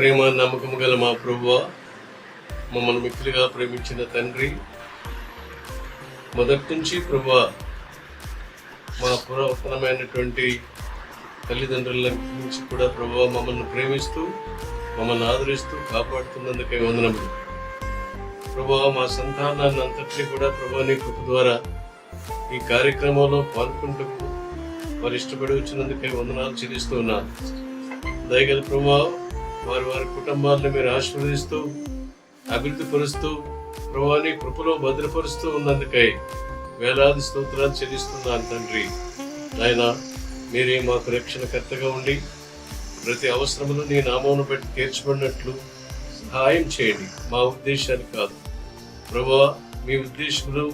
ప్రేమ నమ్మకం గల మా ప్రభువ మమ్మల్ని మిక్కిలిగా ప్రేమించిన తండ్రి. మొదటి నుంచి ప్రభువ మా పురాతనమైనటువంటి తల్లిదండ్రుల నుంచి కూడా ప్రభువ మమ్మల్ని ప్రేమిస్తూ మమ్మల్ని ఆదరిస్తూ కాపాడుతున్నందుకే వందనములు. ప్రభా మా సంతానాన్ని అంతటినీ కూడా ప్రభా నీ కృప ద్వారా ఈ కార్యక్రమంలో పాల్గొంటూ వారు ఇష్టపడి వచ్చినందుకే వందనాలు చెల్లిస్తూ ఉన్నాను. దయగల ప్రభా వారి వారి కుటుంబాలను మీరు ఆశీర్వదిస్తూ అభివృద్ధి పరుస్తూ ప్రభాని కృపలో భద్రపరుస్తూ ఉన్నందుకై వేలాది స్తోత్రాలు చెల్లిస్తున్నాను తండ్రి. నాయన మీరే మాకు రక్షణకర్తగా ఉండి ప్రతి అవసరములు నీ నామమును బట్టి తీర్చబడినట్లు సహాయం చేయండి. మా ఉద్దేశాలు కాదు. ప్రభా మీ ఉద్దేశములు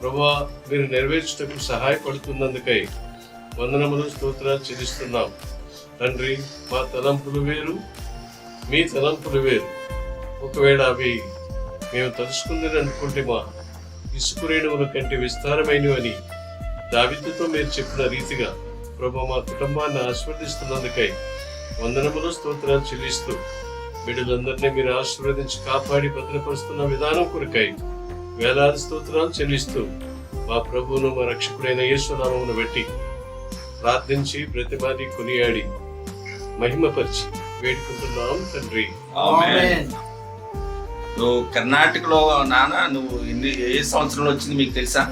ప్రభా మీరు నెరవేర్చుటకు సహాయపడుతున్నందుకై వందనములు స్తోత్రాలు చెల్లిస్తున్నాం. తండ్రి మా తలంపులు వేరు మీ తలంపులు వేరు. ఒకవేళ అవి మేము తలుసుకుందని అనుకుంటే మా ఇసుక రేణువుల కంటే అని దావిద్యతో మీరు చెప్పిన రీతిగా ప్రభు మా కుటుంబాన్ని ఆశీర్వదిస్తున్నందుకై వందనములు స్తోత్రాలు చెల్లిస్తూ బిడ్డలందరినీ మీరు ఆశీర్వదించి కాపాడి భద్రపరుస్తున్న విధానం కొరకై వేలాది స్తోత్రాలు చెల్లిస్తూ మా ప్రభువును మా రక్షకుడైన యేసునామమును బట్టి ప్రార్థించి ప్రతిమాది కొనియాడి మహిమపరిచి వేడుకుంటున్నాం తండ్రి. ఆమేన్. నువ్వు కర్ణాటకలో నాన్న నువ్వు ఎన్ని ఏ సంవత్సరంలో వచ్చింది మీకు తెలుసా?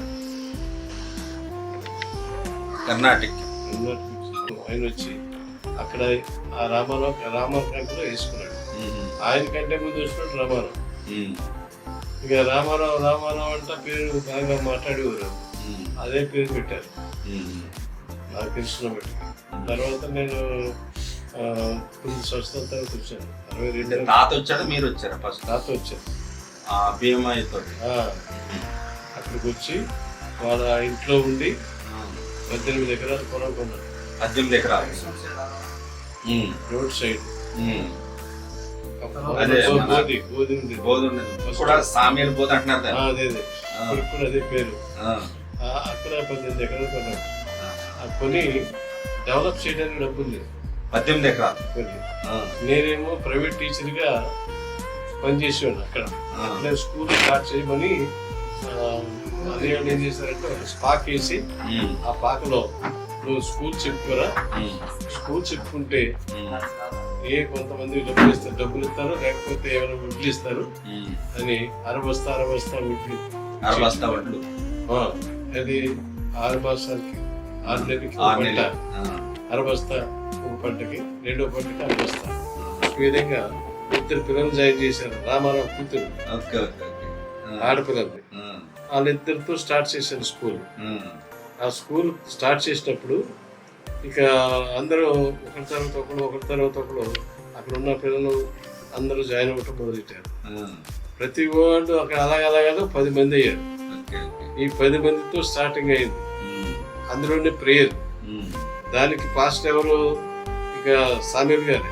కర్ణాటక. ఆయన వచ్చి అక్కడ ఆ రామారావు రామారావు క్యాంపులో వేసుకున్నాడు. ఆయన కంటే ముందు వచ్చినట్టు రామారావు. ఇక రామారావు రామారావు అంటే పేరు బాగా మాట్లాడేవారు. అదే పేరు పెట్టారు. నాకు తెలిసిన బట్టి తర్వాత నేను తర్వాత వచ్చాను అరవై రెండు తాత వచ్చాడు మీరు వచ్చారా ఫస్ట్? తాత భీమాయితో ఆ, అక్కడికి వచ్చి వాళ్ళ ఇంట్లో ఉండి పద్దెనిమిది ఎకరాలు పొలం కొన్నాను పద్దెనిమిది ఎకరాలు. Road side. ఇప్పుడు అదే పేరు. అక్కడ పద్దెనిమిది ఎకరాలు. ఆ. కొని డెవలప్ చేయడానికి డబ్బు ఉంది పద్దెనిమిది ఎకరాలు. నేనేమో ప్రైవేట్ టీచర్గా పనిచేసేవాడు అక్కడ. నేను స్కూల్ స్టార్ట్ చేయమని అదే ఏం చేశారంటే స్పాక్ వేసి ఆ పాకలో నువ్వు స్కూల్ చెప్పుకోరా? స్కూల్ చెప్పుకుంటే ఏ కొంతమంది డబ్బులు ఇస్తారు? డబ్బులు ఇస్తారు లేకపోతే ఏమైనా వడ్లు ఇస్తారు. అని అరబస్తా అరబస్తా వడ్లు అరబస్తా వడ్లు అది ఆరు మాసాలకి ఆరు నెలలకి అరబస్తా ఒక పంటకి రెండో పంటకి అరబస్తా ఈ విధంగా ఇద్దరు పిల్లలు జాయిన్ చేశారు. రామారావు కూతురు. Okay okay okay. ఆ, ఆడపిల్లల్ని ఆ, వాళ్ళిద్దరితో స్టార్ట్ చేశాను స్కూల్. ఆ, స్కూల్ స్టార్ట్ చేసినప్పుడు ఇక అందరూ ఒకరి తర్వాత ఒకరు ఒకరి తర్వాత ఒకరు అక్కడ ఉన్న పిల్లలు అందరూ జాయిన్ అవ్వటం మొదలెట్టారు. ప్రతి వాళ్ళు అక్కడ అలాగ అలాగ పది మంది అయ్యారు. ఈ పది మందితో స్టార్టింగ్ అయింది. అందులోనే ప్రేయర్. దానికి పాస్ట్ ఎవరు? ఇక సామీల్ గారే.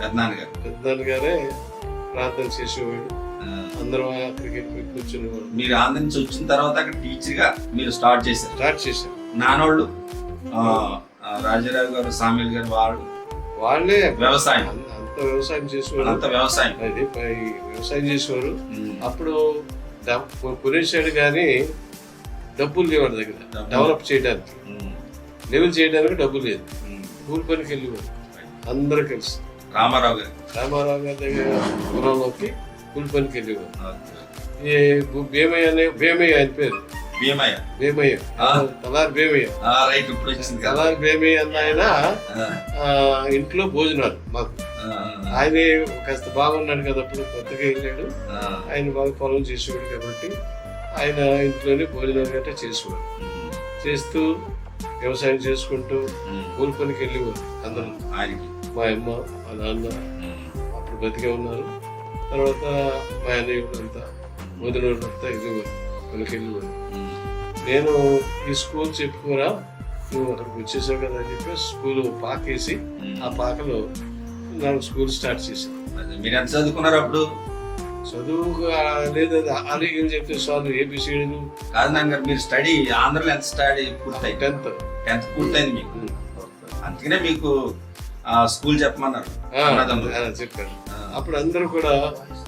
పెద్దనాన్న గారు. పెద్దనాన్న గారే ప్రార్థన చేసేవాడు. అందరం అక్కడికి కూర్చునేవాడు మీరు ఆంధ్ర నుంచి వచ్చిన తర్వాత అక్కడ టీచర్గా మీరు స్టార్ట్ చేశారు. స్టార్ట్ చేశారు. నానోళ్ళు రాజారావు గారు సామిల్ గారు వాళ్ళు. వాళ్ళే వ్యవసాయం. అంత వ్యవసాయం చేసేవారు. అంత వ్యవసాయం. అది పై వ్యవసాయం చేసేవారు. అప్పుడు కొనేసాడు కానీ డబ్బులు లేవు వాళ్ళ దగ్గర. డెవలప్ చేయడానికి. లెవెల్ చేయడానికి డబ్బు లేదు. కూలి పనికి వెళ్ళేవారు అందరూ కలిసి. రామారావు గారు. రామారావు గారి దగ్గర పొలంలోకి కూలి పనికి భూ- భీమయ్య అనే భీమయ్య ఆయన పేరు. భీమయ్య. భీమయ్య. ఆ. కలార్ భీమయ్య. ఆ, రైట్ ఇప్పుడు వచ్చింది కదా. కలార్ భీమయ్య అన్న ఆయన ఇంట్లో భోజనాలు మాకు. ఆయనే కాస్త బాగున్నాడు కదా అప్పుడు కొత్తగా వెళ్ళాడు. ఆయన బాగా పొలం చేసేవాడు కాబట్టి ఆయన ఇంట్లోనే భోజనాలు గట్రా చేసేవాడు చేస్తూ వ్యవసాయం చేసుకుంటూ. కూలి పనికి వెళ్ళేవారు అందరూ ఆయనకి. మా అమ్మ మా నాన్న అప్పుడు బతికే ఉన్నారు. తర్వాత మా అన్నయ్యలంతా వదినోళ్ళంతా వెళ్ళేవారు పనికి వెళ్ళేవారు నేను ఈ స్కూల్ చెప్పుకోరా నువ్వు అక్కడికి వచ్చేసావు కదా అని చెప్పి స్కూల్ పాకేసి. ఆ పాకలో నాకు స్కూల్ స్టార్ట్ చేశాను. మీరు ఎంత చదువుకున్నారు అప్పుడు? చదువు ఆ, లేదు ఆరోగ్యం చెప్తే చాలు ఏబిసిడీలు కాదు నాన్నగారు మీరు స్టడీ ఆంధ్రలో ఎంత స్టడీ పూర్తయింది? టెన్త్. టెన్త్ పూర్తయింది మీకు? అందుకనే మీకు ఆ, స్కూల్ చెప్పమన్నారు. చెప్పాను ఆ, అప్పుడు అందరూ కూడా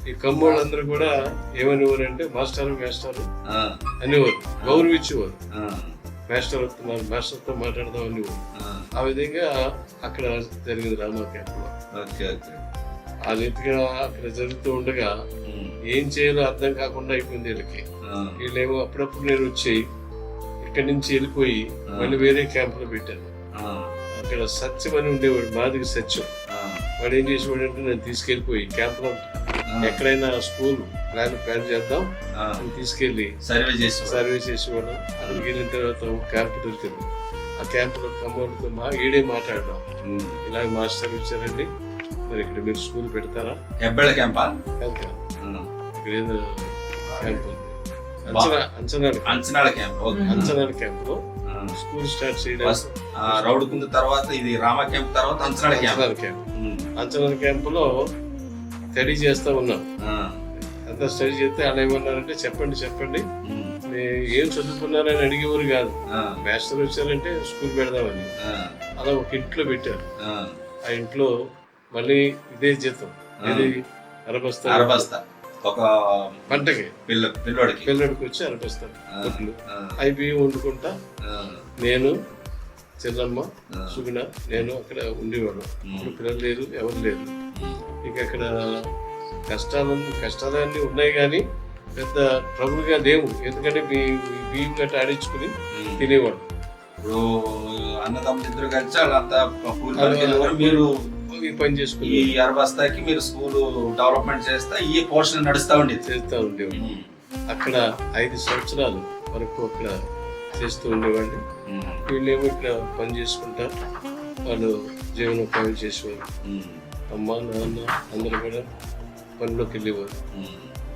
ఈ కమ్మోళ్ళు అందరూ కూడా ఏమనేవారు అంటే మాస్టర్ మాస్టర్ అనేవారు. గౌరవించేవారు. మాస్టర్ వస్తున్నారు మాస్టర్తో మాట్లాడదాం అనేవారు. ఆ. ఆ విధంగా అక్కడ జరిగింది రామా క్యాంప్లో ఓకే ఓకే. ఆ రీతిగా అక్కడ జరుగుతూ ఉండగా ఏం చేయాలో అర్థం కాకుండా అయిపోయింది వీళ్ళకి. వీళ్ళేమో అప్పుడప్పుడు నేను వచ్చి ఇక్కడి నుంచి వెళ్ళిపోయి మళ్ళీ వేరే క్యాంపులో పెట్టాను. అక్కడ సత్యం అని ఉండేవాడు మాదిరి సత్యం. వాడు ఏం చేసేవాడు అంటే నేను తీసుకెళ్ళిపోయి క్యాంపులో ఎక్కడైనా స్కూల్ ప్లాన్ ప్లాన్ చేద్దాం తీసుకెళ్ళి సర్వే చేసి సర్వే చేసేవాడు. అక్కడికి వెళ్ళిన తర్వాత క్యాంప్ దొరికింది. ఆ క్యాంపులో కమ్మోడితో మా ఈడే మాట్లాడడం. ఇలాగ మాస్టర్ వచ్చారండి. మరి ఇక్కడ మీరు స్కూల్ పెడతారా? హెబ్బెళ్ళ క్యాంపా. ఇక్కడ ఏదో క్యాంప్ ఉంది. అంచనా అంచనాల అంచనాల క్యాంప్ అంచనాల ఆ. స్కూల్ స్టార్ట్ రౌడుకుంద తర్వాత ఇది రామ క్యాంప్ తర్వాత అంచనాల క్యాంప్. అంచనాల స్టడీ చేస్తా ఉన్నాం. అంతా స్టడీ చేస్తే వాళ్ళు ఏమన్నారంటే చెప్పండి చెప్పండి. ఏం చదువుకున్నారని అడిగేవారు కాదు. మాస్టర్ వచ్చారంటే స్కూల్ పెడదామని. అలా ఒక ఇంట్లో పెట్టారు. ఆ ఇంట్లో మళ్ళీ ఇదే జీతం. ఇది అరబస్తా. అరబస్తా. ఒక పంటకి. పిల్ల పిల్లోడికి. పిల్లడికి వచ్చి అరబస్తా. ఆ, గుడ్లు ఆ, అవి బియ్యం వండుకుంటా నేను చెల్లమ్మ ఆ. సుగుణ నేను అక్కడ ఉండేవాడు ఇప్పుడు పిల్లలు లేరు ఎవరు లేరు. ఇక అక్కడ కష్టాలు కష్టాలన్నీ ఉన్నాయి కానీ పెద్ద ట్రబుల్గా లేవు. ఎందుకంటే మీ బియ్యం గట్ట ఆడించుకుని. తినేవాడు ఇప్పుడు అన్నదమ్ములు ఇద్దరు కలిసి పనికి వెళ్ళేవారు. మీరు ఈ పని ఈ చేసుకుని అరబస్తాకి మీరు స్కూల్ డెవలప్మెంట్ చేస్తా ఈ పోర్షన్ నడుస్తా ఉండేది చేస్తూ ఉండేవాడు ఉమ్. అక్కడ ఐదు సంవత్సరాలు వరకు అక్కడ చేస్తూ ఉండేవాడిని. వీళ్ళేమో ఇక్కడ పని చేసుకుంటా వాళ్ళు జీవనోపాయం చేసేవారు. అమ్మ నాన్న అందరూ కూడా పనిలోకి వెళ్ళేవారు.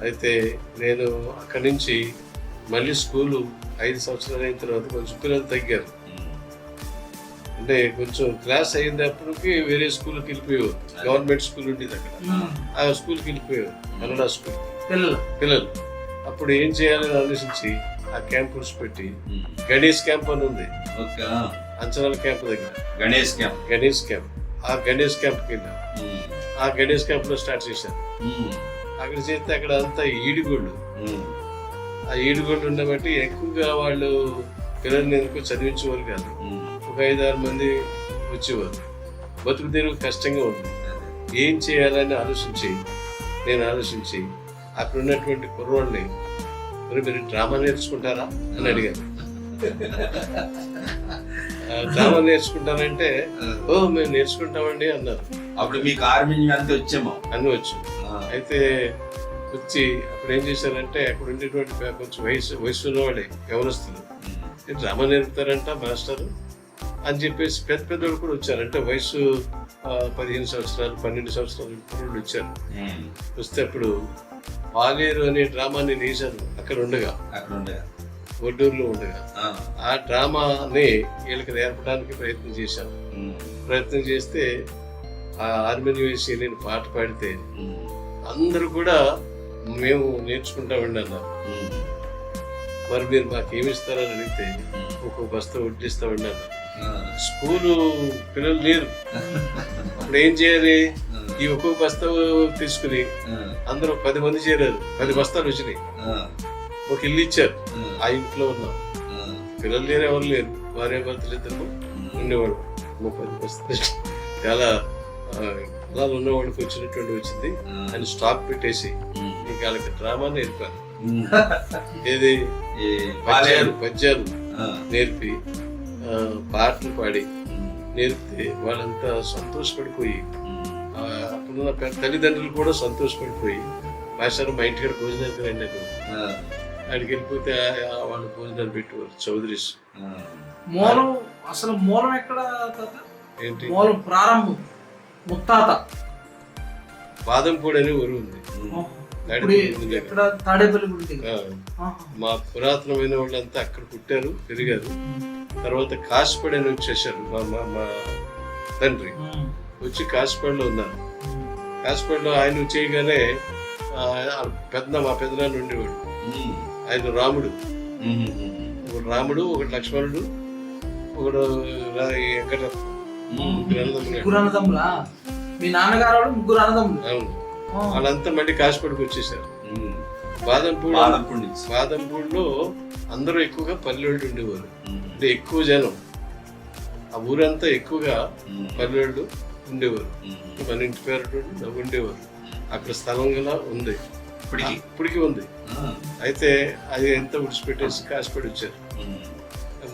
అయితే నేను అక్కడి నుంచి మళ్ళీ స్కూలు ఐదు సంవత్సరాలు అయిన తర్వాత కొంచెం పిల్లలు తగ్గారు. అంటే కొంచెం క్లాస్ అయినప్పటికి వేరే స్కూల్కి వెళ్ళిపోయేవారు. గవర్నమెంట్ స్కూల్ ఉండేది అక్కడ. ఆ. స్కూల్కి వెళ్ళిపోయారు కన్నడ స్కూల్. పిల్లలు. పిల్లలు. అప్పుడు ఏం చేయాలని ఆలోచించి ఆ క్యాంప్ పెట్టి. గణేష్ క్యాంప్ అని ఉంది. అంచనాల క్యాంప్ దగ్గర. గణేష్ క్యాంప్. గణేష్ క్యాంప్. ఆ గణేష్ క్యాంప్కి వెళ్ళాం. ఆ గణేష్ క్యాంప్లో స్టార్ట్ చేశాను. అక్కడ చేస్తే అక్కడ అంతా ఈడిగోళ్ళు. ఆ ఈడుగోళ్ళు ఉండబట్టి ఎక్కువగా వాళ్ళు పిల్లల్ని ఎందుకు చదివించేవారు కాదు. ఒక ఐదు ఆరు మంది వచ్చేవారు. బతుకు తెరువు కష్టంగా ఉంది. ఏం చేయాలని ఆలోచించి నేను ఆలోచించి అక్కడ ఉన్నటువంటి కుర్రోళ్ళని మరి మీరు డ్రామా నేర్చుకుంటారా? అని అడిగాను. డ్రామా నేర్చుకుంటారంటే ఓ మేము నేర్చుకుంటామండి అన్నారు. అప్పుడు మీకు ఆర్మీ అంతా వచ్చేమో? అని వచ్చు. అయితే వచ్చి అప్పుడు ఏం చేశారంటే అక్కడ ఉండేటువంటి కొంచెం వయసు వయసు ఉన్నవాళ్ళే ఎవరొస్తుంది ఉమ్. Drama నేర్పుతారంట master. అని చెప్పేసి పెద్ద పెద్దోళ్ళు కూడా వచ్చారు అంటే వయసు పదిహేను సంవత్సరాలు పన్నెండు సంవత్సరాలు ఇప్పుడు వచ్చారు. వస్తే అప్పుడు పాలేరు అనే డ్రామాని వేశాను అక్కడ ఉండగా ఒడ్డూరులో ఉండగా ఆ. డ్రామాని వీళ్ళకి నేర్పడానికి ప్రయత్నం చేశాను. ప్రయత్నం చేస్తే ఆ ఆర్మీని వేసి నేను పాట పాడితే. అందరూ కూడా మేము నేర్చుకుంటామండి అన్నారు ఉమ్. మరి మీరు మాకు ఏమి ఇస్తారని అడిగితే. ఒక బస్తా వడ్డిస్తామండి అన్నారు ఆ. స్కూలు పిల్లలు లేరు అప్పుడు ఏం చేయాలి. ఈ ఒక్కొక్క బస్తా తీసుకుని. అందరూ పది మంది చేరారు పది బస్తాలు వచ్చినాయి. ఒక ఇల్లు ఇచ్చారు ఆ. ఇంట్లో ఉన్నాం. పిల్లలు లేరు ఎవరు లేరు భార్య భర్తలు ఇద్దరు ఉండేవాడు ముప్పై బస్తాలు చాలా పొలాలు ఉన్నవాడికి వచ్చినటువంటి వచ్చింది అని స్టాక్ పెట్టేసి. నీకు వాళ్ళకి డ్రామా నేర్పాను. ఏది పద్యాలు. పద్యాలు. నేర్పి పాటలు పాడి. నేర్పితే వాళ్ళంతా సంతోషపడిపోయి అప్పుడున్న తల్లిదండ్రులు కూడా సంతోషపడిపోయి మాస్టర్ మా ఇంటికాడ భోజనానికి రండి. అక్కడికి వెళ్ళిపోతే వాళ్ళు భోజనాలు పెట్టేవారు చౌదరీస్ ఆ. మూలం అసలు మూలం ఎక్కడ తాత ఏంటి మూలం ప్రారంభం ముత్తాత బాదంపూడి అనే ఊరు ఉంది తాడేపల్లి. మా పురాతనమైన వాళ్ళంతా అక్కడ పుట్టారు పెరిగారు తర్వాత కాసిపడి అని వచ్చేసారు మా మా మా తండ్రి. వచ్చి కాసిపడిలో ఉన్నారు. కాసిపడిలో ఆయన చేయగానే పెద్ద మా పెద్దనాన్న ఉండేవాడు. ఆయన రాముడు. ఒకడు రాముడు ఒకడు లక్ష్మణుడు ఒకడు వెంకట. ముగ్గురు అన్నదమ్ములు. మీ నాన్నగారు ముగ్గురు అన్నదమ్ములు అవును. వాళ్ళంతా మళ్ళీ కాశీపడికి వచ్చేసారు. బాదంపూడి బాదంపూడిలో అందరూ ఎక్కువగా పల్లెళ్ళు ఉండేవారు. అంటే ఎక్కువ జనం. ఆ ఊరంతా ఎక్కువగా. పల్లెళ్ళు ఉండేవారు. మన ఇంటి పేరు ఉండేవారు. అక్కడ స్థలం గల ఉంది. ఇప్పటికి? ఉంది. అయితే అది ఎంత విడిచిపెట్టేసి కాశీపడి వచ్చారు.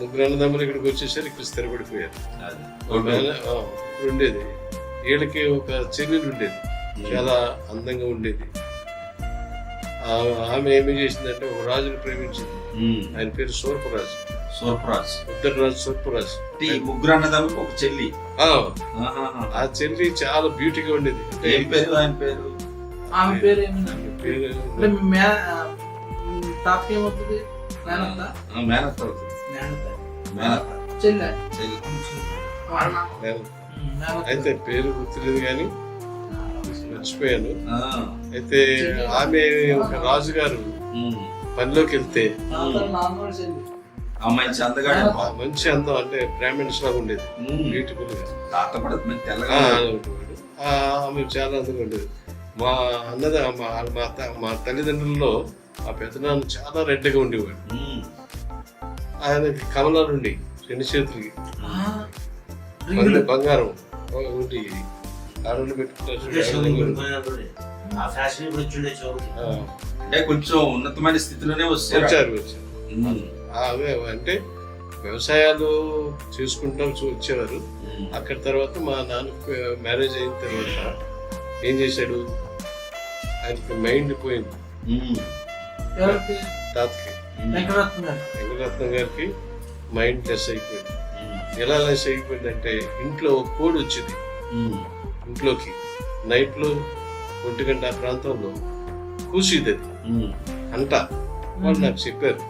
ముగ్గురు అన్నదమ్ములు ఇక్కడికి వచ్చేసరికి ఇక్కడ స్థిరపడిపోయారు. ఉండేది. వీళ్ళకి ఒక చెల్లెలు ఉండేది. చాలా అందంగా ఉండేది. ఆ- ఆమె ఏమి చేసిందంటే ఒక రాజుని ప్రేమించింది. ఆయన పేరు సూర్పరాజు. సూర్పరాజ్. సూర్పరాజు. ఈ ముగ్గురు అన్నదమ్ములకు ఒక చెల్లి. ఆ, చెల్లి చాలా బ్యూటీగా ఉండేది. ఏం పేరు ఆయన పేరు? ఆమె పేరు ఏమి మేనత్త? అవుతుంది. మేనత్త. చెల్లె. చెల్లి. అయితే పేరు గుర్తులేదు కానీ మర్చిపోయాను. అయితే ఆమె ఒక రాజుగారు. పనిలోకి వెళ్తే అమ్మాయి మంచి అందం అంటే బ్రాహ్మణ్స్ లాగా ఉండేది. బ్యూటిఫుల్గా ఆమె చాలా అందంగా ఉండేది. మా అన్నద మా తల్లిదండ్రుల్లో ఆ పెద్దనాన్న చాలా రెడ్డిగా ఉండేవాడు. ఉమ్. ఆయనకి కమలాలు ఉండి రెండు చేతులకి. బంగారం ఉండి రెండు పెట్టుకుంటారు. ఆ ఫ్యాషన్ ఇప్పుడు వచ్చిండే చోటు అంటే కొంచెం ఉన్నతమైన స్థితిలోనే వచ్చారు వచ్చారు. అవే అంటే వ్యవసాయాలు చేసుకుంటాం వచ్చేవారు. అక్కడ తర్వాత మా నాన్నకి మ్యారేజ్ అయిన తర్వాత ఏం చేశాడు? ఆయనకి మైండ్ పోయింది. తాతకి. వెంకటరత్న గారు వెంకటరత్నం గారికి మైండ్ లెస్ అయిపోయింది. ఎలా లెస్ అయిపోయిందంటే ఇంట్లో ఒక కోడి వచ్చింది. ఇంట్లోకి నైట్లో ఒంటి గంట ఆ ప్రాంతంలో కూసిది. అంట. వాళ్ళు నాకు చెప్పారు.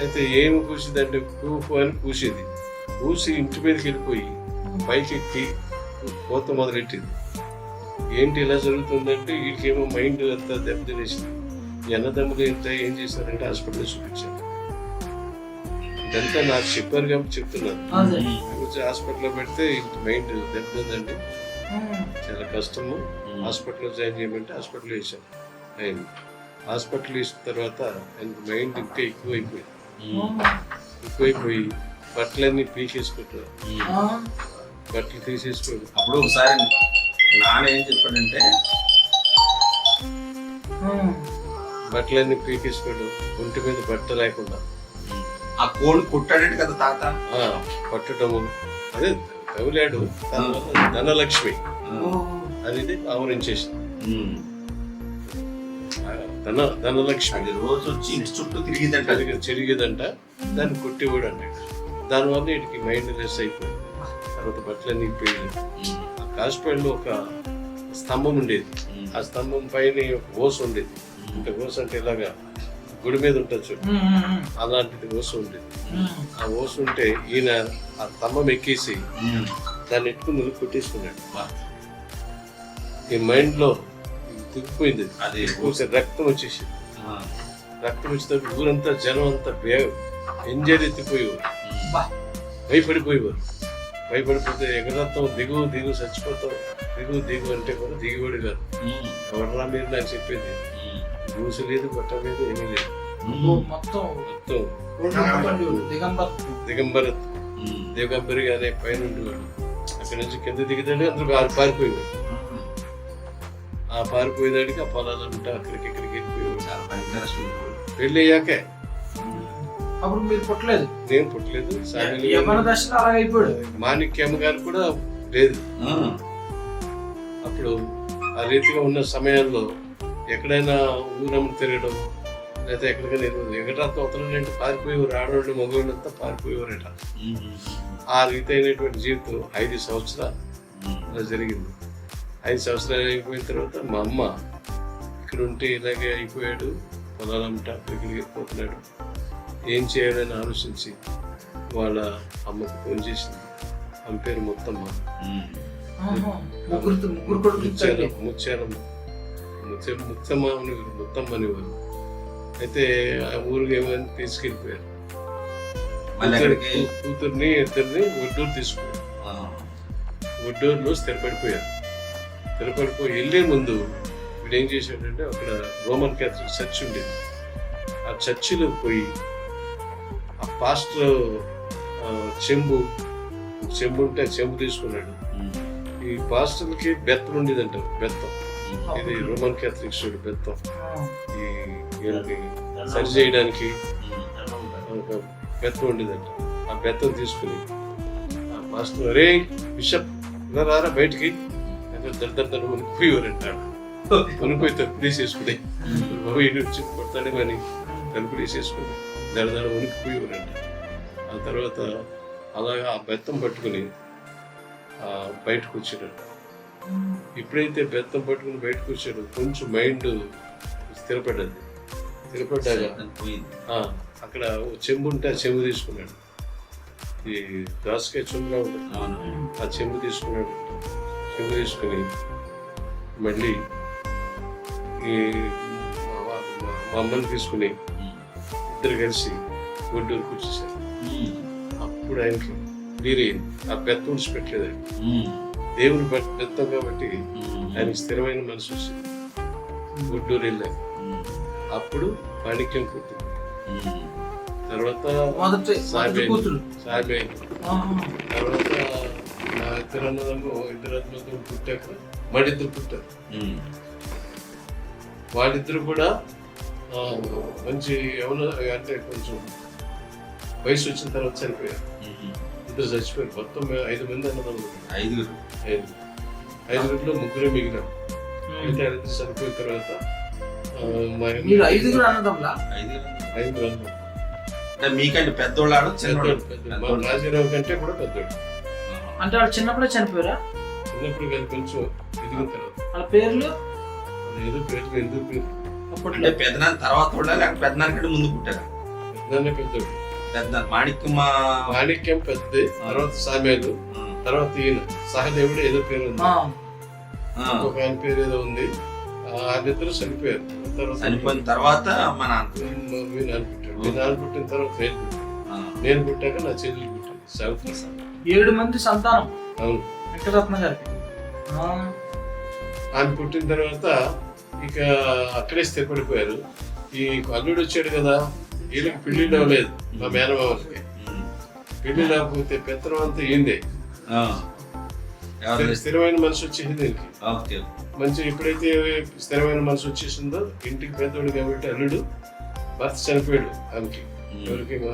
అయితే ఏమి కూసిందంటే కూపు అని కూసేది కూసి ఇంటి మీదకి వెళ్ళిపోయి పైకి ఎక్కి కోత మొదలెట్టింది. ఏంటి ఇలా జరుగుతుందంటే వీళ్ళకేమో మైండ్ అంతా దెబ్బతినేసింది. ఈ అన్నదమ్ములు ఎంత ఏం చేశారంటే హాస్పిటల్లో చూపించారు. ఇదంతా నాకు చెప్పారు కాబట్టి చెప్తున్నాను. హాస్పిటల్లో పెడితే మైండ్ దెబ్బతిందండి చాలా కష్టము. హాస్పిటల్లో జాయిన్ చేయమంటే హాస్పిటల్లో వేసాం. ఆయన హాస్పిటల్ వేసిన తర్వాత ఆయనకు మైండ్ ఇంకా ఎక్కువైపోయింది. ఎక్కువైపోయి బట్టలన్నీ. ఆ, బట్టలు తీసేసుకోడు అప్పుడు ఒకసారి నాన్న ఏం చెప్పాడంటే బట్టలన్నీ పీకేసుకోడు ఒంటి మీద బట్ట లేకుండా. ఆ కోడి కుట్టాడంటే కదా తాత? ఆ, పట్టడము అదే దానివల్ల ధనలక్ష్మి. అనేది ఆవరించేసింది. ధన ధనలక్ష్మి. అది రోజు వచ్చి చుట్టూ తిరిగిదంట. చెరిగేదంట దాన్ని కొట్టేవాడు అన్నాడు. దానివల్ల వీడికి మైండ్ లెస్ అయిపోయింది. తర్వాత బట్టలన్నీ పోయింది. ఆ కాశ్పేటలో ఒక స్తంభం ఉండేది. ఆ స్తంభం పైన ఒక ఓస ఉండేది. అంటే ఓస అంటే ఇలాగా గుడి మీద ఉంటుంది చూడు అలాంటిది ఓస ఉండేది. ఆ ఓస ఉంటే ఈయన ఆ స్తంభం ఎక్కేసి. దాన్ని ఎట్టుకుని కొట్టేసుకున్నాడు. వా. ఈ మైండ్లో దిగిపోయింది. అది ఊసే రక్తం వచ్చేసింది. ఆ. రక్తం వచ్చినప్పుడు ఊరంతా జనం అంతా బే ఎంజాయ్ ఎత్తిపోయేవారు. భయపడిపోయేవారు. భయపడిపోతే ఎగరత్తం దిగు దిగు చచ్చిపోతాం. దిగు దిగు అంటే కూడా దిగివాడు కాదు. ఎవరన్నా మీరు నాకు చెప్పేది? జ్యూస్ లేదు బట్ట లేదు ఏమీ లేదు. మొత్తం మొత్తం. దిగంబర్ దిగంబర్ అనే పైన ఉండేవాడు. అక్కడి నుంచి కింద దిగుతాడు అందరూ పారి పారిపోయేవాడు ఆ పారిపోయేదాడికి ఆ పొలాలంతా అక్కడికి ఇక్కడికి వెళ్ళిపోయేవాడు. పెళ్ళి అయ్యాకే అప్పుడు మీరు పుట్టలేదు? నేను పుట్టలేదు. అలాగ అయిపోయాడు? మాణిక్యమ్మ గారు కూడా లేదు. ఆ. అప్పుడు ఆ రీతిగా ఉన్న సమయాల్లో ఎక్కడైనా ఊరమ్మ తిరగడం లేదా ఎక్కడికైనా ఎక్కడంతా ఎగటాత్మ అవతలంటే పారిపోయేవారు ఆడవాళ్ళు మగవాళ్ళు అంతా పారిపోయేవారట. ఆ రీతి అయినటువంటి జీవితం ఐదు సంవత్సరాలు జరిగింది. ఐదు సంవత్సరాలు అయిపోయిన తర్వాత మా అమ్మ ఇక్కడ ఉంటే ఇలాగే అయిపోయాడు పొలాలంట ఇక్కడికి వెళ్ళిపోతున్నాడు ఏం చేయాలని ఆలోచించి వాళ్ళ అమ్మకు ఫోన్ చేసింది. ఆమె పేరు మొత్తమ్మ. ఉమ్. ముత్య ముత్తమ్మ అనేవారు ముత్తమ్మ అనేవారు అయితే ఆ ఊరికి ఏమైనా తీసుకెళ్ళిపోయారు. కూతుర్ని ఇద్దరిని ఒడ్డూరు తీసుకున్నారు. ఒడ్డూరులో స్థిరపడిపోయారు. స్థిరపడిపోయి వెళ్ళే ముందు వీడు ఏం చేశాడంటే అక్కడ రోమన్ క్యాథలిక్ చర్చ్ ఉండేది. ఆ చర్చిలో పోయి ఆ పాస్టర్ చెంబు చెంబు ఉంటే చెంబు తీసుకున్నాడు. ఈ పాస్టర్కి బెత్తం ఉండేదంట బెత్తం. ఇది రోమన్ క్యాథలిక్స్ బెత్తం ఈ సరి చేయడానికి ఒక బెత్తం ఉండేదంట. ఆ బెత్తం తీసుకుని మాస్టర్ రే బిషప్ ఇలా రారా బయటికి? అంటే దర్ దర్ దర్ ఉనికిపోయేవారంట ఉనికిపోయి తలుపు తీసేసుకుని బాబు ఇంటి వచ్చి కొడతాడే కానీ తలుపు తీసేసుకుని దడ దడ ఉనికిపోయేవారంట ఆ తర్వాత అలాగా ఆ బెత్తం పట్టుకుని బయటకు వచ్చాడంట ఎప్పుడైతే బెత్తం పట్టుకుని బయటకు వచ్చాడో. కొంచెం మైండ్ స్థిరపడ్డది. స్థిరపడ్డాక అక్కడ చెంబు ఉంటే ఆ చెంబు తీసుకున్నాడు. ఈ దోసకాయ చెంబులా ఉంటుంది. ఆ చెంబు తీసుకున్నాడు. చెంబు తీసుకుని మళ్ళీ ఈ మా అమ్మని తీసుకుని ఇద్దరు కలిసి గుడ్డూరు కూర్చేశారు. అప్పుడు ఆయనకి వీరైంది ఆ బెత్తం విడిచిపెట్టలేదు ఆయన దేవుని బట్టి బెత్తం కాబట్టి ఆయనకి స్థిరమైన మనసు వచ్చింది గుడ్డూరు వెళ్ళారు అప్పుడు మాణిక్యం పుట్టింది. తర్వాత ఆహా. తర్వాత నా ఇద్దరు అన్నదమ్ము ఇద్దరు అన్నదమ్ములు పుట్టాక మడిద్దరు పుట్టారు. వాళ్ళిద్దరు కూడా మంచి యవన అంటే కొంచెం వయసు వచ్చిన తర్వాత చనిపోయారు. ఇద్దరు చచ్చిపోయారు. మొత్తం ఐదు మంది అన్నదమ్ములు. ఐదుగురు ఐదు. ఐదుగురిలో ముగ్గురే మిగిలినాం అయితే చనిపోయిన తర్వాత మీరు ఐదుగురు అన్నదమ్లా ఐదుగురు. అన్నదమ్ములు. అంటే మీకంటే పెద్దోళ్ళాడు చిన్నోడు. పెద్దోడు, రాజారావు కంటే కూడా పెద్దోడు. అంటే వాళ్ళు చిన్నప్పుడే చనిపోయారా? చిన్నప్పుడు కానీ కొంచెం ఎదిగిన తర్వాత. వాళ్ళ పేర్లు? ఏదో పేరు ఎందుకు పేరు? అప్పట్లో. అంటే పెద్దనాన్న తర్వాత కూడా లేక పెద్దనాన్న కంటే ముందు పుట్టారా? పెద్దనే పెద్దోడు. పెద్ద మాణిక్యమ్మ మాణిక్యం పెద్దది తర్వాత సామ్యాలు తర్వాత ఈయన సహదేవుడు ఏదో పేరు ఉంది. ఆ, ఆ, ఒక ఆయన పేరు ఏదో ఉంది. ఆ, వాళ్ళిద్దరూ చనిపోయారు. తర్వాత చనిపోయిన తర్వాత మా నాన్న మా- మీ నాన్న పుట్టాడు. మీ నాన్న పుట్టిన తర్వాత నేను పుట్టాను. నేను పుట్టాక నా చెల్లి పుట్టింది. సావిత్రి ఏడు మంది సంతానం. అవును. వెంకటరత్న గారికి. ఆ, ఆమె పుట్టిన తర్వాత ఇక అక్కడే స్థిరపడిపోయారు. ఈ అల్లుడు వచ్చాడు కదా. వీళ్ళకి పెళ్ళిళ్ళు అవ్వలేదు. మా మేనమామకి పెళ్ళి లేకపోతే పెత్తనం అంతా ఏందే స్థిరమైన మనసు వచ్చేసింది మంచి ఎప్పుడైతే స్థిరమైన మనసు వచ్చేసిందో ఇంటికి పెద్దోడు కాబట్టి అల్లుడు భర్త చనిపోయాడు ఆమెకి. ఎవరికి? మా.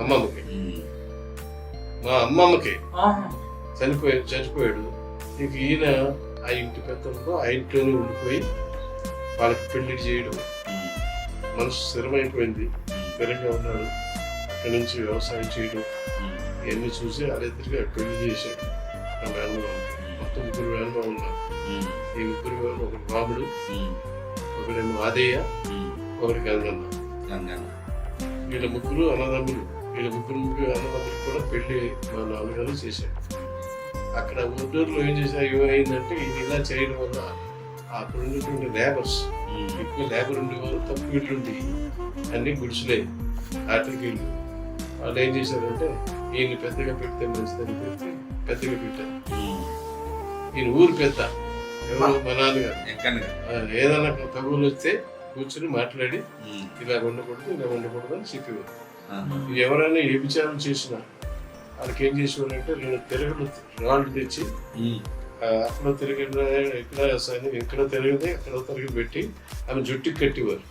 అమ్మమ్మకి. మా అమ్మమ్మకి. చనిపోయాడు చనిపోయాడు. ఇక ఈయన ఆ ఇంటి పెద్దలతో ఆ ఇంట్లోనే ఉండిపోయి వాళ్ళకి పెళ్ళి చేయడం. మనసు స్థిరమైపోయింది. స్థిరంగా ఉన్నాడు. అక్కడి నుంచి వ్యవసాయం చేయడం. ఇవన్నీ చూసి వాళ్ళిద్దరిగా పెళ్ళి చేశాడు మేనమామ. మొత్తం ముగ్గురు మేనమామ ఉన్నారు. ఈ ముగ్గురు మేనమామ ఒకడు రాముడు ఒకడేమో ఆదయ్య. ఒకటి గంగన్న. గంగన్న. వీళ్ళ ముగ్గురు అన్నదమ్ములు. వీళ్ళ ముగ్గురు ముగ్గురు అన్నదమ్ములు కూడా పెళ్ళి మా నాన్నగారు చేశారు. అక్కడ ఊళ్ళూరులో ఏం చేశారు? ఏమైందంటే ఇది ఇలా చేయడం వల్ల అక్కడ ఉన్నటువంటి లేబర్స్ ఎక్కువ లేబర్ ఉండేవారు తక్కువ ఇళ్ళు అన్ని గుడిసెలే ఆటలకి ఇళ్ళు వాళ్ళు ఏం చేశారంటే ఈయన పెద్దగా పెడితే మంచిదని పెడితే పెద్దగా పెట్టారు. ఈయన ఊరు పెద్ద. ఎవరు? మా నాన్నగారు. ఎక్కడగా? ఆ, ఏదైనా తగులు వస్తే కూర్చుని మాట్లాడి ఇలా ఉండకూడదు ఇలా ఉండకూడదు అని చెప్పేవారు. ఎవరైనా ఏ విచారం చేసినా వాళ్ళకి ఏం చేసేవారంటే రెండు తిరగలు రాళ్ళు తెచ్చి అక్కడ తిరిగిన ఇక్కడ సైన్యం ఇక్కడ తిరిగితే అక్కడ తిరిగి పెట్టి ఆమె జుట్టుకి కట్టేవారు.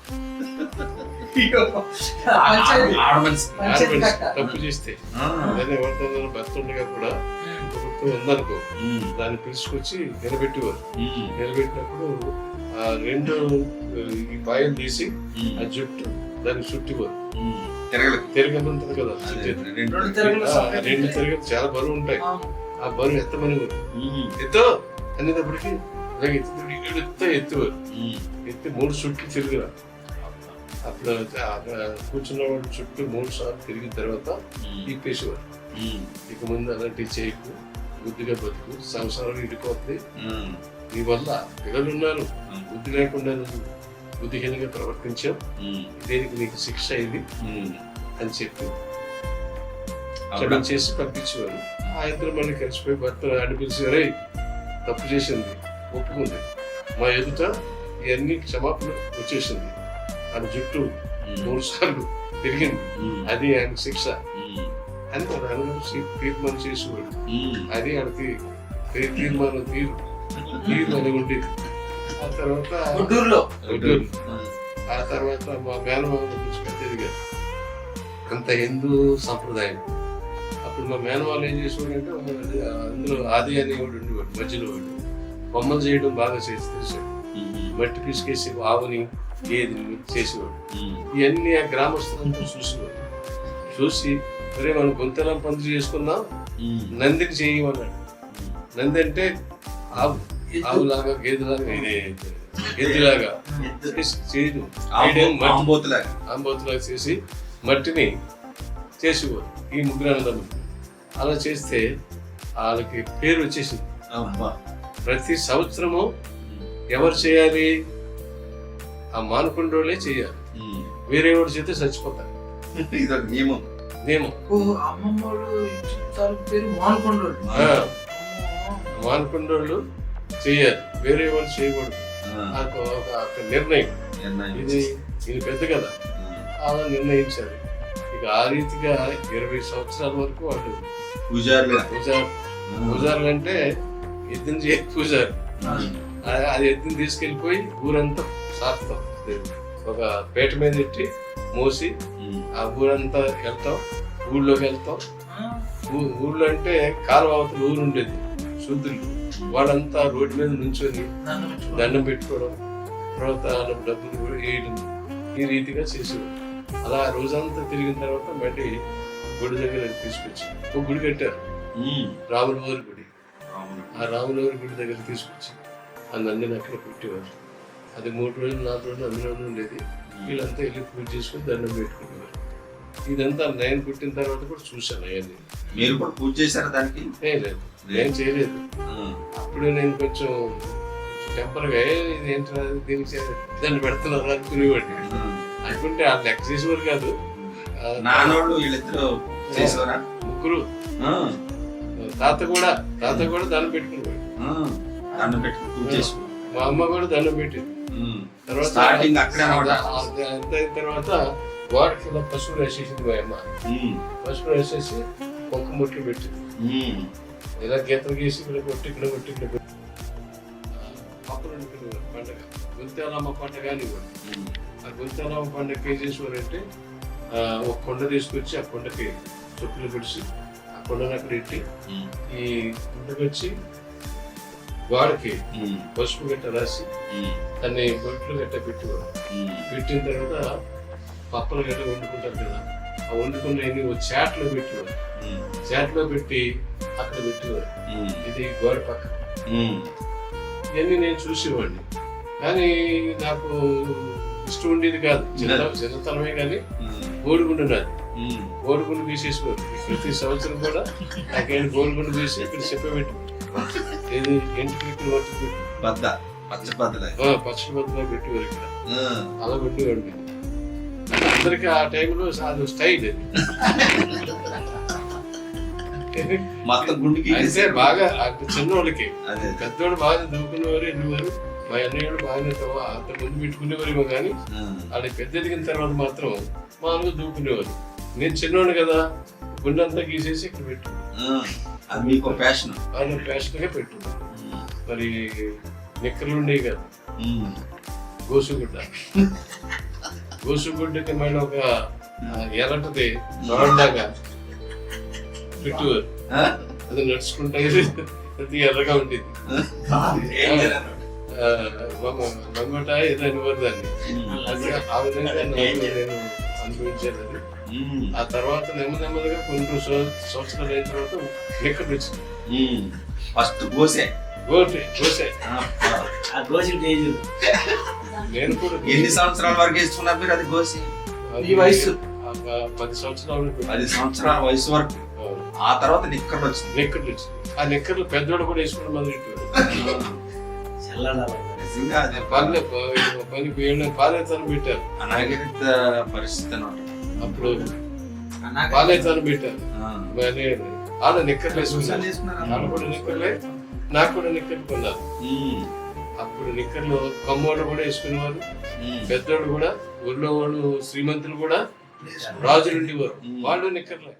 తప్పు చేస్తే. ఆ, అదే ఎవరితో భర్త ఉండగా కూడా ఉందనుకో దాన్ని పిలుచుకొచ్చి నిలబెట్టేవారు. నిలబెట్టినప్పుడు ఆ రెండు ఈ బాయలు తీసి ఆ జుట్టు దాన్ని చుట్టేవారు. తిరగలేదు. తిరగమంటుంది కదా అదే, చుట్టేది. రెండు. తిరగలు. తిరగలు చాలా బరువు ఉంటాయి. ఆ బరువు ఎత్తమని ఎత్తో? అనేటప్పటికి అలాగే ఎత్తుతాడు ఇక్కడ ఎత్తే ఎత్తువారు ఉమ్. ఎత్తి మూడు చుట్టూ తిరుగురా అప్పుడు అక్కడ కూర్చున్న వాడు చుట్టూ మూడు సార్లు తిరిగిన తర్వాత ఇప్పేసేవారు ఇక ముందు అలాంటి చేయకు. బుద్ధిగా బతుకు. సంసారం ఇడిపోతుంది నీ వల్ల పిల్లలు ఉన్నారు. బుద్ధి లేకుండా నువ్వు బుద్ధిహీనంగా ప్రవర్తించావు. ఉమ్, దేనికి నీకు శిక్ష ఇది. అని చెప్పి? క్షమించేసి పంపించేవారు. ఆ ఇద్దరు మళ్ళీ కలిసిపోయి భర్త అడి పిలిచి "రేయ్, తప్పు చేసింది. ఒప్పుకుంది. మా ఎదుట ఇవన్నీ క్షమాపణ వచ్చేసింది. ఆయన జుట్టు మూడు సార్లు తిరిగింది. ఉమ్, అది ఆయన శిక్ష. అని మా నాన్నగారు తీ- తీర్మానం చేసేవాడు. అది ఆయనకి తీర్మానం తీరు? తీరు అని ఉండేది. ఆ తర్వాత గుంటూరులో. ఆ తర్వాత మా మేనమామ గురించి అంత హిందూ సంప్రదాయం. అప్పుడు మా మేనవాళ్ళు ఏం చేసేవాడంటే అది అందులో ఆది అనేవాడు ఉండేవాడు మధ్యలో వాడు. బొమ్మలు చేయడం బాగా చేసి తెలిసాడు మట్టి పిసికేసి ఆవుని గేదెని చేసేవాడు. ఇవన్నీ ఆ గ్రామస్తులంతా చూసేవాడు చూసి మరి మనం గుంతలం పందులు చేసుకుందాం నందిని చేయమన్నాడు నంది అంటే ఆవు ఆవులాగా గేదెలాగా ఇది గేదెలాగా. చేయదు. ఆంబోతులాగా. ఆంబోతులాగా చేసి మట్టిని చేసేవారు. ఈ ముగ్గురు అన్నదమ్ములు. అలా చేస్తే వాళ్ళకి పేరు వచ్చేసింది. ప్రతి సంవత్సరము ఎవరు చేయాలి? ఆ మానుకుండోళ్ళే చేయాలి. వేరే వాడు చేస్తే చచ్చిపోతారు. ఇదొక నియమం. నియమం. మానుకొండోళ్ళు. చేయాలి. వేరే వాళ్ళు చేయకూడదు. నాకు ఒక నిర్ణయం. ఇది ఇది పెద్ద కదా. అలా నిర్ణయించారు ఇక ఆ రీతిగా ఇరవై సంవత్సరాల వరకు వాళ్ళు పూజారులు. అంటే ఎద్దుని చేయ పూజారు అది ఎద్దుని తీసుకెళ్ళిపోయి ఊరంతా సాపుతాం ఒక పేట మీద పెట్టి మోసి. ఆ ఊరంతా వెళ్తాం. ఊళ్ళోకి వెళ్తాం. ఊళ్ళో అంటే కాలువ అవతల ఊరు ఉండేది. శుద్ధులు వాళ్ళంతా రోడ్డు మీద నుంచొని దండం పెట్టుకోవడం. తర్వాత వాళ్ళ డబ్బులు కూడా వేయడం ఈ రీతిగా చేసేవారు. అలా రోజంతా తిరిగిన తర్వాత మళ్ళీ గుడి దగ్గర తీసుకొచ్చి ఒక గుడి కట్టారు. ఉమ్. రాములవారి గుడి. ఆ రాములవారి గుడి దగ్గర తీసుకొచ్చి ఆ నందిని అక్కడ పెట్టేవారు. అది మూడు రోజులు నాలుగు రోజులు అందులోనే ఉండేది. వీళ్ళంతా వెళ్ళి పూజ చేసుకుని దండం పెట్టుకునేవారు. ఇదంతా నేను పుట్టిన తర్వాత కూడా చూశాను అవన్నీ మీరు కూడా పూజ చేశారా దానికి? లేదు. నేను చేయలేదు. అప్పుడు నేను కొంచెం టెంపర్గా ఇది ఏంట్రా దీనికి దాన్ని పెడుతున్నారు అనుకునేవాడిని. అనుకుంటే ఆ లెక్క చేసేవారు కాదు. ఆ నాన్నోళ్ళు వీళ్ళిద్దరు చేసేవారా? ముగ్గురు. తాత కూడా తాత కూడా దండం పెట్టుకునేవాడు ఉమ్. దండం పెట్టుకుని పూజ మా అమ్మ కూడా దండం పెట్టింది. తర్వాత స్టార్టింగ్ అక్కడే అంత తర్వాత ఇలా పసుపు వేసేసింది మా అమ్మ. పసుపు వేసేసి ఒక్క ముట్లు పెట్టింది ఇలా గీతలు గీసి ఇక్కడ కొట్టి ఇక్కడ కొట్టి ఇక్కడ కొట్టి. అప్పుడు పండగ. గుంతేలమ్మ పండగ అనేవాడు ఆ గుంతేలమ్మ పండగ ఏం చేసేవారంటే ఆ, ఒక కొండ తీసుకొచ్చి ఆ కొండకి చెప్పులు పిడిచి ఆ కొండను అక్కడ పెట్టి ఈ గుండెకి వచ్చి గోడకి పసుపు గట్ట రాసి దాన్ని బొట్లు గట్ట పెట్టేవారు పెట్టిన తర్వాత పప్పలు గట్ట వండుకుంటారు కదా ఆ వండుకున్న ఓ చాట్లో పెట్టేవారు చాట్లో పెట్టి అక్కడ పెట్టేవారు ఇది గోడ పక్క. ఇవన్నీ నేను చూసేవాడిని. కానీ నాకు ఇష్టం ఉండేది కాదు. చిన్న చిన్నతనమే కానీ కోడిగుండు నాది కోడిగుండు తీసేసేవారు ప్రతి సంవత్సరం కూడా నాకేం కోడిగుండు తీసి ఇక్కడ చెప్పబెట్టి ఇది ఇక్కడ వచ్చి పెట్టి బద్ద పచ్చ బద్దలే ఆ, పచ్చడి బద్దలో పెట్టేవారు ఇక్కడ. అలా పెట్టేవాడు అందరికి ఆ టైంలో అది స్టైల్ మొత్తం గుండెకి అయితే బాగా అంటే చిన్నోళ్ళకి. అదే. పెద్దోడు బాగా చదువుకునేవారు వెళ్ళేవారు. మా అన్నయ్యడు బాగానే చదువు- అంత ముందు పెట్టుకునేవారేమో కానీ వాళ్ళకి పెద్ద ఎదిగిన తర్వాత మాత్రం మామూలుగా దూకునేవారు నేను చిన్నోడు కదా గుండెంతా గీసేసి ఇక్కడ పెట్టు. అది మీకు ప్యాషన్ వాళ్ళు ఫ్యాషన్గా పెట్టు మరి నిక్కర్లు ఉండేవి కదా గోసుగుడ్డ. గోసుగుడ్డకి మళ్ళీ ఒక ఎర్రటిది రాడ్లాగా పెట్టేవారు అది నడుచుకుంటే అది ఎర్రగా ఉండేది. మమ్మట ఏదని దాన్ని. అది ఆ విధంగా నేను అనుభవించాను అది ఆ తర్వాత నెమ్మది నెమ్మదిగా కొన్ని సంవ- సంవత్సరాలు అయిన తర్వాత నిక్కర్ వచ్చింది ఫస్ట్ గోసే. గోటే గోసే. ఆ తేజు నేను కూడా ఎన్ని సంవత్సరాల వరకు వేసుకున్నారు మీరు? అది గోసి. ఈ వయసు? పది సంవత్సరాలు పది సంవత్సరాల వయసు వరకు. ఆ. తర్వాత నిక్కర్లు వచ్చింది. నిక్కర్లు వచ్చింది. ఆ నిక్కర్లు పెద్దోడు కూడా వేసుకోవడం మొదలెట్టారు చల్లగా నిజంగా అది పల్లె పని ఏళ్ళ పాలేతనం పెట్టారు. అనాగరిత పరిస్థితి అనమాట అప్పుడు పాలేతనం పెట్టారు. వాళ్ళ నిక్కర్లు? వాళ్ళు కూడా నిక్కర్లే నాకు కూడా నిక్కర్లు కొన్నారు. అప్పుడు నిక్కర్లు కమ్మోడు కూడా వేసుకునేవారు. పెద్దోడు కూడా ఊళ్ళో వాళ్ళు శ్రీమంతులు కూడా రాజులు ఉండేవారు వాళ్ళు నిక్కర్లే.